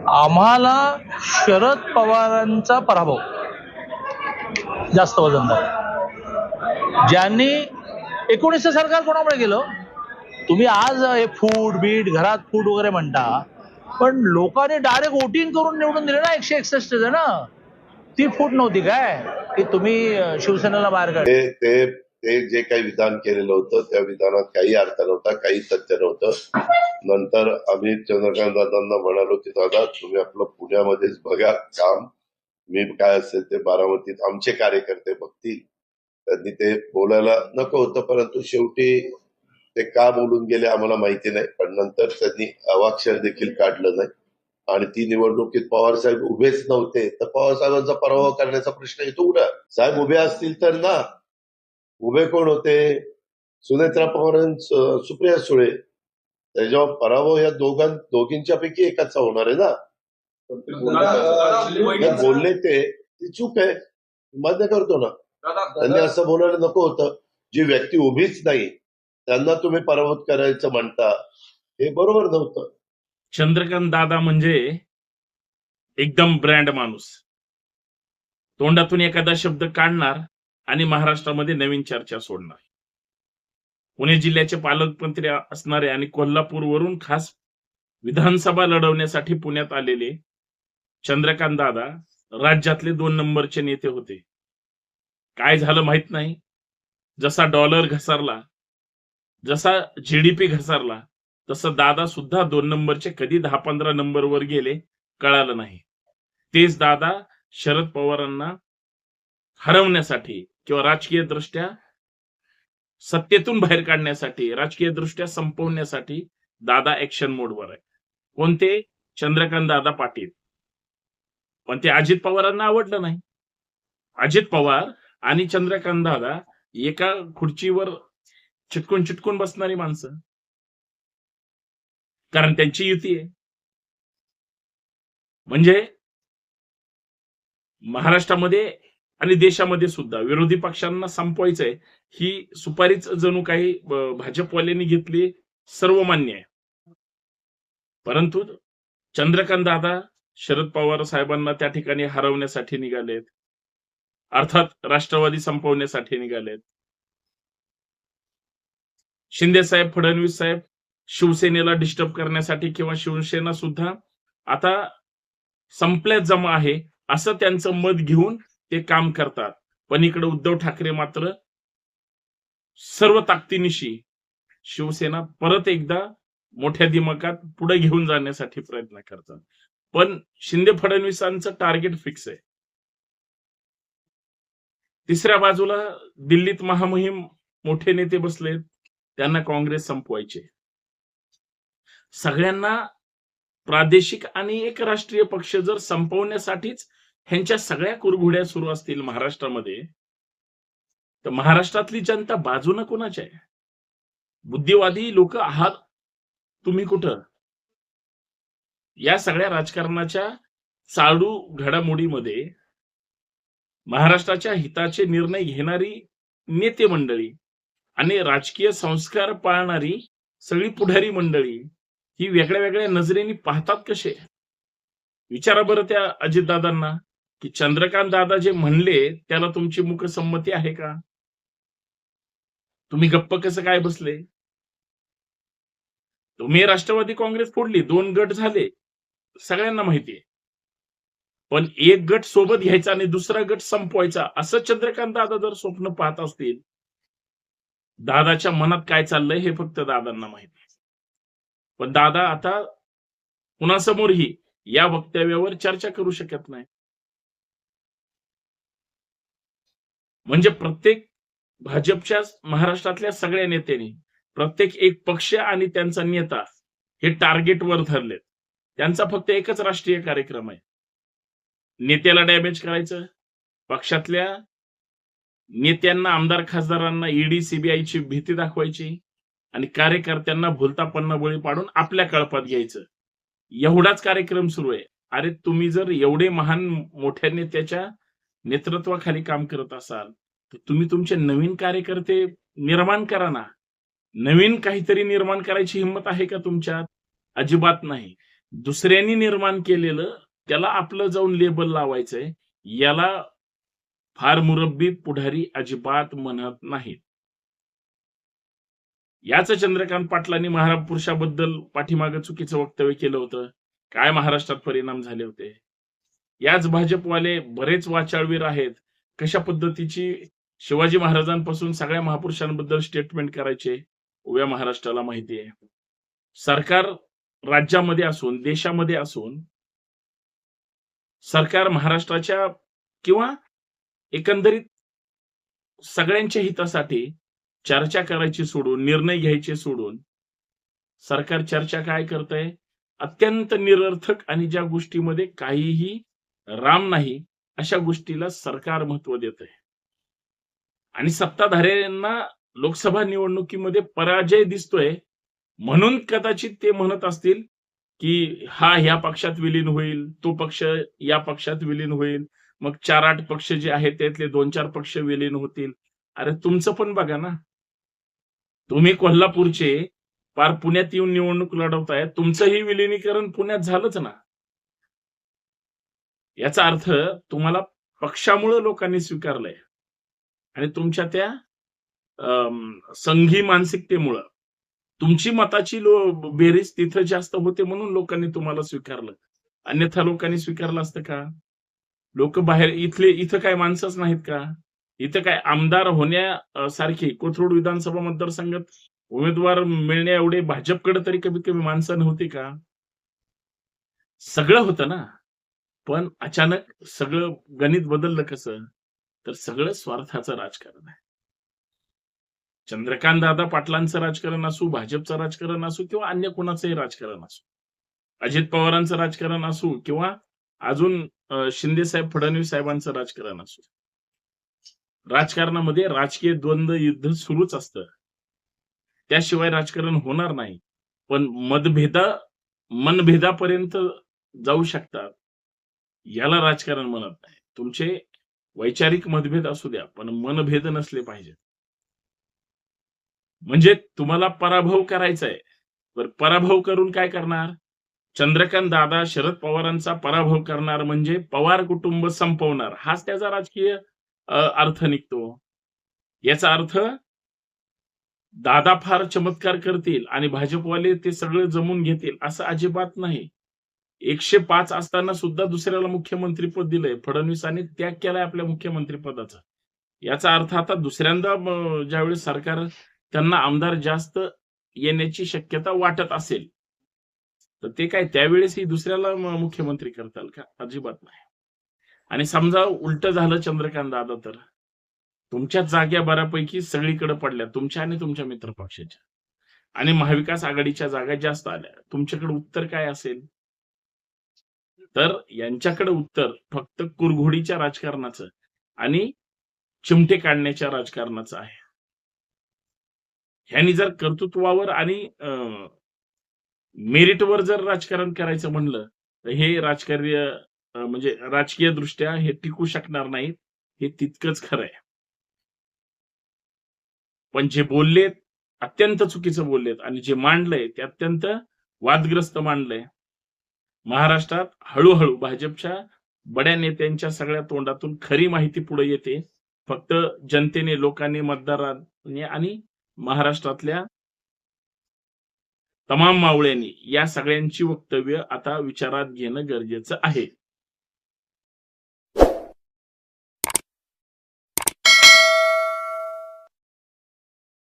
आम्हाला शरद पवारांचा पराभव. जास्त वजनदार ज्यांनी एकोणीसचं सरकार कोणामुळे गेलं तुम्ही आज हे फूड बीट घरात फूड वगैरे म्हणता पण लोकांनी डायरेक्ट वोटिंग करून निवडून दिले ना एकशे एकसष्ट जण. ती फूट नव्हती काय? की तुम्ही शिवसेनेला बाहेर काढ ते जे काही विधान केलेलं होतं त्या विधानात काही अर्थ नव्हता काही सत्य नव्हतं. नंतर आम्ही चंद्रकांत दादांना म्हणालो की दादा तुम्ही आपलं पुण्यामध्येच बघा काम. मी काय असेल ते बारामतीत आमचे कार्यकर्ते बघतील. त्यांनी ते बोलायला नको होतं परंतु शेवटी ते का बोलून गेले आम्हाला माहिती नाही. पण नंतर त्यांनी अवाक्षर देखील काढलं नाही. आणि ती निवडणुकीत पवार साहेब उभेच नव्हते. तर पवार साहेबांचा पराभव करण्याचा प्रश्न येतो कुठं साहेब उभे असतील तर ना. उभे कोण होते. सुनेत्रा पवार सुप्रिया सुळे. त्याच्यावर पराभव या दोघां दोघींच्या पैकी एकाचा होणार आहे ना? बोलले ते ती चूक आहे. मान्य करतो ना. त्यांनी असं बोलायला नको होतं. जी व्यक्ती उभीच नाही त्यांना तुम्ही पराभूत करायचं म्हणता. हे बरोबर नव्हतं. चंद्रकांत दादा म्हणजे एकदम ब्रँड माणूस. तोंडातून एखादा शब्द काढणार आणि महाराष्ट्रामध्ये नवीन चर्चा सोडणार. पुणे जिल्ह्याचे पालकमंत्री असणारे आणि कोल्हापूरवरून खास विधानसभा लढवण्यासाठी पुण्यात आलेले चंद्रकांत दादा राज्यातले दोन नंबरचे नेते होते. काय झालं माहीत नाही. जसा डॉलर घसरला जसा जीडीपी घसरला तसं दादा सुद्धा दोन नंबरचे कधी दहा पंधरा नंबरवर गेले कळालं नाही. तेच दादा शरद पवारांना हरवण्यासाठी किंवा राजकीय दृष्ट्या सत्तेतून बाहेर काढण्यासाठी राजकीय दृष्ट्या संपवण्यासाठी दादा ऍक्शन मोडवर आहे. कोणते? चंद्रकांत दादा पाटील. पण ते अजित पवारांना आवडलं नाही. अजित पवार आणि चंद्रकांत दादा एका खुर्चीवर चिटकून चिटकून बसणारी माणसं. कारण त्यांची युती आहे. म्हणजे महाराष्ट्रामध्ये आणि देशामध्ये सुद्धा विरोधी पक्षांना संपवायचंय ही सुपारीच जणू काही भाजपवाल्यांनी घेतली सर्वमान्य आहे. परंतु चंद्रकांत दादा शरद पवार साहेबांना त्या ठिकाणी हरवण्यासाठी निघालेत. अर्थात राष्ट्रवादी संपवण्यासाठी निघालेत. शिंदे साहेब फडणवीस साहेब शिवसेनेला डिस्टर्ब करण्यासाठी किंवा शिवसेना सुद्धा आता संपल्यात जमा आहे असं त्यांचं मत घेऊन ते काम करतात. पण इकडे उद्धव ठाकरे मात्र सर्व ताकदीनिशी शिवसेना परत एकदा मोठ्या दिमागात पुढे घेऊन जाण्यासाठी प्रयत्न करतात. पण शिंदे फडणवीसांचं टार्गेट फिक्स आहे. तिसऱ्या बाजूला दिल्लीत महामहिम मोठे नेते बसलेत. त्यांना काँग्रेस संपवायचे. सगळ्यांना प्रादेशिक आणि एक राष्ट्रीय पक्ष जर संपवण्यासाठीच ह्यांच्या सगळ्या कुरघुड्या सुरू असतील महाराष्ट्रामध्ये तर महाराष्ट्रातली जनता बाजूनं कोणाच्या आहे? बुद्धिवादी लोक आहात तुम्ही कुठं? या सगळ्या राजकारणाच्या चालू घडामोडीमध्ये महाराष्ट्राच्या हिताचे निर्णय घेणारी नेते मंडळी आणि राजकीय संस्कार पाळणारी सगळी पुढारी मंडळी ही वेगळ्या वेगळ्या नजरेने पाहतात कसे? विचारा बरं त्या अजितदादांना. की चंद्रकांत दादा जे म्हणले त्याला तुमची मुखसंमती आहे का? तुम्ही गप्प कसं काय बसले? तुम्ही राष्ट्रवादी काँग्रेस फोडली दोन गट झाले सगळ्यांना माहिती आहे. पण एक गट सोबत घ्यायचा आणि दुसरा गट संपवायचा असं चंद्रकांत दादा जर स्वप्न पाहत असतील दादाच्या मनात काय चाललंय हे फक्त दादांना माहिती पण दादा आता कुणासमोरही या वक्तव्यावर चर्चा करू शकत नाही. म्हणजे प्रत्येक भाजपच्या महाराष्ट्रातल्या सगळ्या नेत्यांनी प्रत्येक एक पक्ष आणि त्यांचा नेता हे टार्गेटवर धरलेत. त्यांचा फक्त एकच राष्ट्रीय कार्यक्रम आहे. नेत्याला डॅमेज करायचं पक्षातल्या नेत्यांना आमदार खासदारांना ईडी सीबीआयची भीती दाखवायची आणि कार्यकर्त्यांना भुलता बळी पाडून आपल्या कळपात घ्यायचं. एवढाच कार्यक्रम सुरू आहे. अरे तुम्ही जर एवढे महान मोठ्या नेत्याच्या नेतृत्वाखाली काम करत असाल तर तुम्ही तुमचे नवीन कार्यकर्ते निर्माण करा ना. नवीन काहीतरी निर्माण करायची हिंमत आहे का तुमच्यात? अजिबात नाही. दुसऱ्यांनी निर्माण केलेलं त्याला आपलं जाऊन लेबल लावायचंय याला फार मुरब्बी पुढारी अजिबात म्हणत नाहीत. याच चंद्रकांत पाटलांनी महापुरुषाबद्दल पाठीमागं चुकीचं वक्तव्य केलं होतं. काय महाराष्ट्रात परिणाम झाले होते? याच भाजपवाले बरेच वाचाळवीर आहेत. कशा पद्धतीची शिवाजी महाराजांपासून सगळ्या महापुरुषांबद्दल स्टेटमेंट करायचे उभ्या महाराष्ट्राला माहिती आहे. सरकार राज्यामध्ये असून देशामध्ये असून सरकार महाराष्ट्राच्या किंवा एकंदरीत सगळ्यांच्या हितासाठी चर्चा करायची सोडून निर्णय घ्यायचे सोडून सरकार चर्चा काय करतंय? अत्यंत निरर्थक आणि ज्या गोष्टीमध्ये काहीही राम नाही अशा गोष्टीला सरकार महत्त्व देत आहे आणि सत्ताधाऱ्यांना लोकसभा निवडणुकीमध्ये पराजय दिसतोय म्हणून कदाचित ते म्हणत असतील की हा ह्या पक्षात विलीन होईल तो पक्ष या पक्षात विलीन होईल मग चार आठ पक्ष जे आहेत त्यातले दोन चार पक्ष विलीन होतील. अरे तुमचं पण बघा ना. तुम्ही कोल्हापूरचे पार पुण्यात येऊन निवडणूक लढवताय तुमचंही विलिनीकरण पुण्यात झालंच ना. याचा अर्थ तुम्हाला पक्षामुळे लोकांनी स्वीकारलंय. आणि तुमच्या त्या संघी मानसिकतेमुळं. तुमची मताची लो बेरीज तिथं जास्त होते म्हणून लोकांनी तुम्हाला स्वीकारलं. अन्यथा लोकांनी स्वीकारलं असतं का? लोक बाहेर इथले इथं काय माणसंच नाहीत का? इथं काय आमदार होण्यासारखी कोथरूड विधानसभा मतदारसंघात उमेदवार मिळण्या एवढे भाजपकडे तरी कमीत कमी माणसं नव्हती का? सगळं होतं ना? पण अचानक सगळं गणित बदललं कसं? तर सगळं स्वार्थाचं राजकारण आहे. चंद्रकांत दादा पाटलांचं राजकारण असू भाजपचं राजकारण असू किंवा अन्य कोणाचंही राजकारण असू अजित पवारांचं राजकारण असू किंवा अजून शिंदे साहेब फडणवीस साहेबांचं राजकारण असू. राजकारणामध्ये राजकीय द्वंद्व युद्ध सुरूच असतं. त्याशिवाय राजकारण होणार नाही. पण मतभेदा मनभेदापर्यंत जाऊ शकतात. याला राजकारण म्हणत नाही. तुमचे वैचारिक मतभेद असू द्या पण मनभेद नसले पाहिजेत. म्हणजे तुम्हाला पराभव करायचा आहे तर पराभव करून काय करणार? चंद्रकांत दादा शरद पवारांचा पराभव करणार म्हणजे पवार कुटुंब संपवणार. हाच त्याचा राजकीय अर्थ निघतो. याचा अर्थ दादा फार चमत्कार करतील आणि भाजपवाले ते सगळं जमून घेतील असं अजिबात नाही. एकशे पाच असताना सुद्धा दुसऱ्याला मुख्यमंत्रीपद दिलंय. फडणवीसांनी त्याग केलाय आपल्या मुख्यमंत्रीपदाचा. याचा अर्थ आता दुसऱ्यांदा ज्यावेळेस सरकार त्यांना आमदार जास्त येण्याची शक्यता वाटत असेल तर ते काय त्यावेळेस ही दुसऱ्याला मुख्यमंत्री करताल का? अजिबात नाही. आणि समजा उलट झालं चंद्रकांत दादा तर? तुमच्या जाग्या बऱ्यापैकी सगळीकडे पडल्या तुमच्या आणि तुमच्या मित्र पक्षाच्या आणि महाविकास आघाडीच्या जागा जास्त आल्या. तुमच्याकडे उत्तर काय असेल? तर यांच्याकडे उत्तर फक्त कुरघोडीच्या राजकारणाचं आणि चिमटे काढण्याच्या राजकारणाचं आहे. ह्यांनी जर कर्तृत्वावर आणि अं, मेरिटवर जर राजकारण करायचं म्हणलं तर हे राजकार्य म्हणजे राजकीय दृष्ट्या हे टिकू शकणार नाहीत हे तितकंच खरं आहे. पण जे बोललेत अत्यंत चुकीचं बोललेत आणि जे मांडलंय ते अत्यंत वादग्रस्त मांडलंय. महाराष्ट्रात हळूहळू भाजपच्या बड्या नेत्यांच्या सगळ्या तोंडातून खरी माहिती पुढे येते. फक्त जनतेने लोकांनी मतदारांनी आणि महाराष्ट्रातल्या तमाम मावळ्यांनी या सगळ्यांची वक्तव्य आता विचारात घेणं गरजेचं आहे.